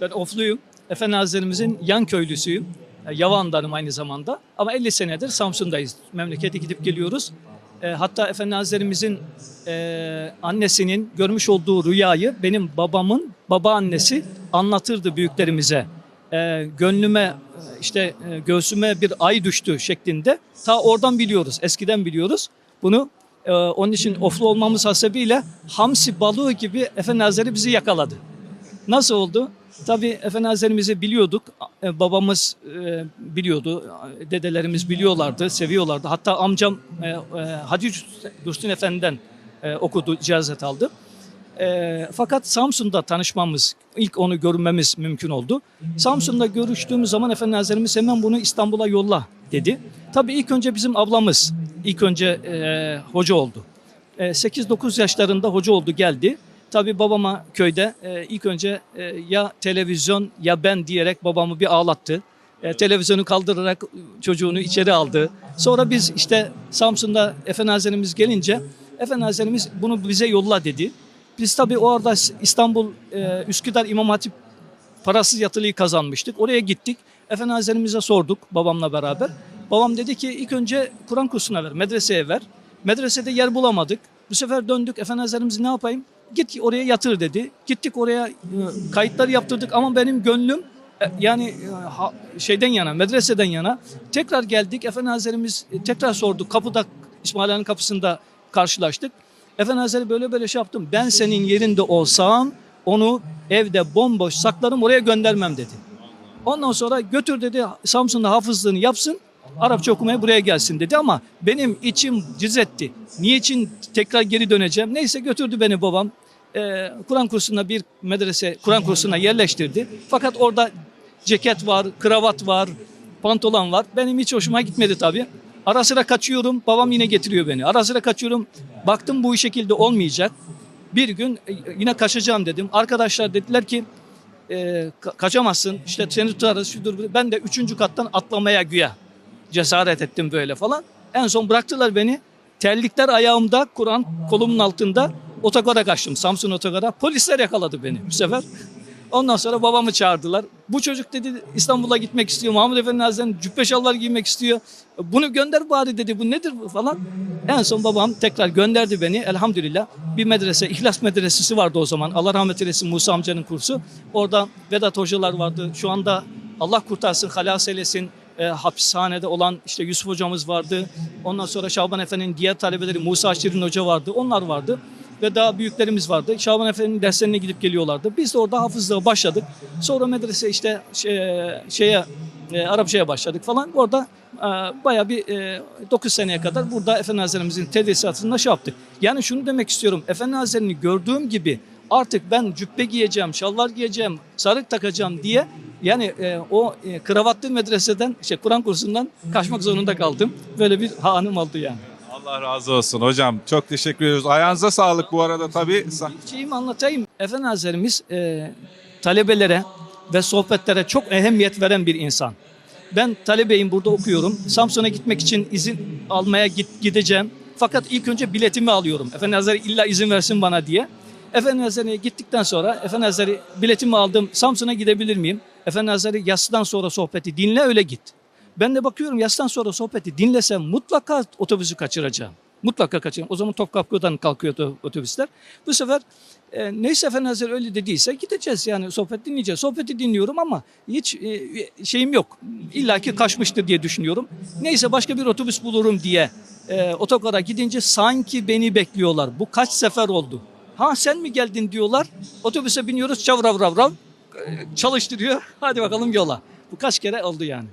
Ben Ofluyum. Efendi Hazretlerimizin yan köylüsüyüm. E, Yavan'danım aynı zamanda. Ama 50 senedir Samsun'dayız. Memlekete gidip geliyoruz. E, hatta Efendi Hazretlerimizin e, annesinin görmüş olduğu rüyayı benim babamın babaannesi anlatırdı büyüklerimize. Gönlüme işte göğsüme bir ay düştü şeklinde. Ta oradan biliyoruz. Eskiden biliyoruz. Bunu onun için oflu olmamız hasebiyle hamsi balığı gibi Efendi Hazretleri bizi yakaladı. Nasıl oldu? Tabii Efendi biliyorduk. E, Babamız e, biliyordu. Dedelerimiz biliyorlardı, seviyorlardı. Hatta amcam e, Hacı Dursun Efendi'den okudu, cihazet aldı. Fakat Samsun'da tanışmamız, ilk onu görmemiz mümkün oldu. Samsun'da görüştüğümüz zaman Efendi hemen bunu İstanbul'a yolla dedi. Tabii ilk önce bizim ablamız ilk önce hoca oldu. E, 8-9 yaşlarında hoca oldu geldi. Tabii babama köyde e, ilk önce e, ya televizyon ya ben diyerek babamı bir ağlattı. E, televizyonu kaldırarak çocuğunu içeri aldı. Sonra biz işte Samsun'da Efendi Hazretlerimiz gelince Efendi Hazretlerimiz bunu bize yolla dedi. Biz tabii orada İstanbul e, Üsküdar İmam Hatip parasız yatılıyı kazanmıştık. Oraya gittik. Efendi Hazretlerimize sorduk babamla beraber. Babam dedi ki ilk önce Kur'an kursuna ver, medreseye ver. Medresede yer bulamadık. Bu sefer döndük. Efendi Hazretlerimiz ne yapayım? Git oraya yatır dedi. Gittik oraya e, kayıtları yaptırdık ama benim gönlüm e, yani e, şeyden yana, medreseden yana. Tekrar geldik. Efendi Hazretlerimiz e, tekrar sorduk. Kapıda İsmail Han'ın kapısında karşılaştık. Efendi Hazretleri böyle böyle şey yaptım. Ben senin yerinde olsam onu evde bomboş saklarım oraya göndermem dedi. Ondan sonra götür dedi Samsun'da hafızlığını yapsın. Arapça okumaya buraya gelsin dedi ama benim içim cız etti. Niçin tekrar geri döneceğim? Neyse götürdü beni babam. Ee, Kur'an kursuna bir medrese, Kur'an kursuna yerleştirdi. Fakat orada ceket var, kravat var, pantolon var. Benim hiç hoşuma gitmedi tabii. Ara sıra kaçıyorum, babam yine getiriyor beni. Ara sıra kaçıyorum, baktım bu şekilde olmayacak. Bir gün e, yine kaçacağım dedim. Arkadaşlar dediler ki e, ka- kaçamazsın işte seni tutarız şudur. Ben de üçüncü kattan atlamaya güya cesaret ettim böyle falan. En son bıraktılar beni. Terlikler ayağımda, Kur'an kolumun altında otogara kaçtım. Samsun otogara. Polisler yakaladı beni bu sefer. Ondan sonra babamı çağırdılar. Bu çocuk dedi İstanbul'a gitmek istiyor. Mahmud Efendi Hazretleri'nin cübbe şalvar giymek istiyor. Bunu gönder bari dedi. Bu nedir bu falan. En son babam tekrar gönderdi beni. Elhamdülillah bir medrese, İhlas Medresesi vardı o zaman. Allah rahmet eylesin Musa amcanın kursu. Orada Vedat hocalar vardı. Şu anda Allah kurtarsın, halas eylesin. E, hapishanede olan işte Yusuf hocamız vardı. Ondan sonra Şaban Efendi'nin diğer talebeleri Musa Şirin hoca vardı. Onlar vardı ve daha büyüklerimiz vardı. Şaban Efendi'nin derslerine gidip geliyorlardı. Biz de orada hafızlığa başladık. Sonra medrese işte şey, şeye e, Arapçaya başladık falan. Orada e, bayağı bir e, 9 seneye kadar burada Efendi Hazretlerimizin tedrisatında şey yaptık. Yani şunu demek istiyorum. Efendi Hazretleri'ni gördüğüm gibi artık ben cübbe giyeceğim, şalvar giyeceğim, sarık takacağım diye yani e, o e, kravatlı medreseden, şey Kur'an kursundan kaçmak zorunda kaldım. Böyle bir hanım oldu yani. Allah razı olsun hocam. Çok teşekkür ediyoruz. Ayağınıza sağlık bu arada tabii. Bir şeyimi anlatayım. Efendi Hazretlerimiz e, talebelere ve sohbetlere çok ehemmiyet veren bir insan. Ben talebeyim burada okuyorum. Samsun'a gitmek için izin almaya git, gideceğim. Fakat ilk önce biletimi alıyorum. Efendi Hazretleri illa izin versin bana diye. Efendi Hazretleri'ne gittikten sonra Efendi Hazretleri biletimi aldım. Samsun'a gidebilir miyim? Efendi Hazretleri yasdan sonra sohbeti dinle öyle git. Ben de bakıyorum yastan sonra sohbeti dinlesem mutlaka otobüsü kaçıracağım. Mutlaka kaçıracağım. O zaman Topkapı'dan kalkıyordu otobüsler. Bu sefer e, neyse Efendi Hazretleri öyle dediyse gideceğiz yani sohbet dinleyeceğiz. Sohbeti dinliyorum ama hiç e, şeyim yok. İlla ki kaçmıştır diye düşünüyorum. Neyse başka bir otobüs bulurum diye e, otogara gidince sanki beni bekliyorlar. Bu kaç sefer oldu. Ha sen mi geldin diyorlar. Otobüse biniyoruz çavrav rav rav. Çalıştırıyor. Hadi bakalım yola. Bu kaç kere oldu yani.